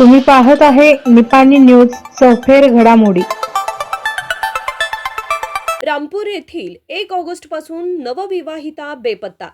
तुम्ही पाहत आहे निपाणी न्यूज सफेर घडामोडी. रामपूर येथील एक ऑगस्टपासून नवविवाहिता बेपत्ता.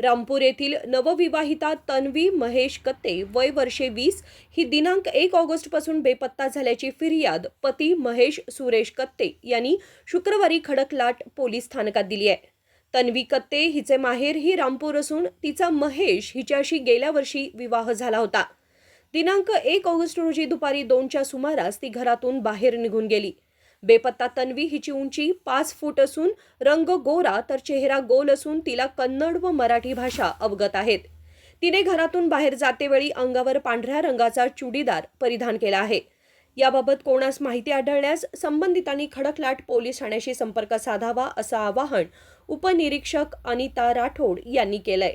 रामपूर येथील नवविवाहिता तन्वी महेश कत्ते वय वर्षे वीस ही दिनांक एक ऑगस्टपासून बेपत्ता झाल्याची फिर्याद पती महेश सुरेश कत्ते यांनी शुक्रवारी खडकलाट पोलीस स्थानकात दिली आहे. तन्वी कत्ते हिचे माहेर ही रामपूर असून तिचा महेश हिच्याशी गेल्या वर्षी विवाह झाला होता. दिनांक एक ऑगस्ट रोजी दुपारी दोनच्या सुमारास ती घरातून बाहेर निघून गेली. बेपत्ता तन्वी हिची उंची पाच फूट असून रंग गोरा तर चेहरा गोल असून तिला कन्नड व मराठी भाषा अवगत आहेत. तिने घरातून बाहेर जातेवेळी अंगावर पांढऱ्या रंगाचा चुडीदार परिधान केला आहे. याबाबत कोणास माहिती आढळल्यास संबंधितांनी खडकलाट पोलीस ठाण्याशी संपर्क साधावा असं आवाहन उपनिरीक्षक अनिता राठोड यांनी केलंय.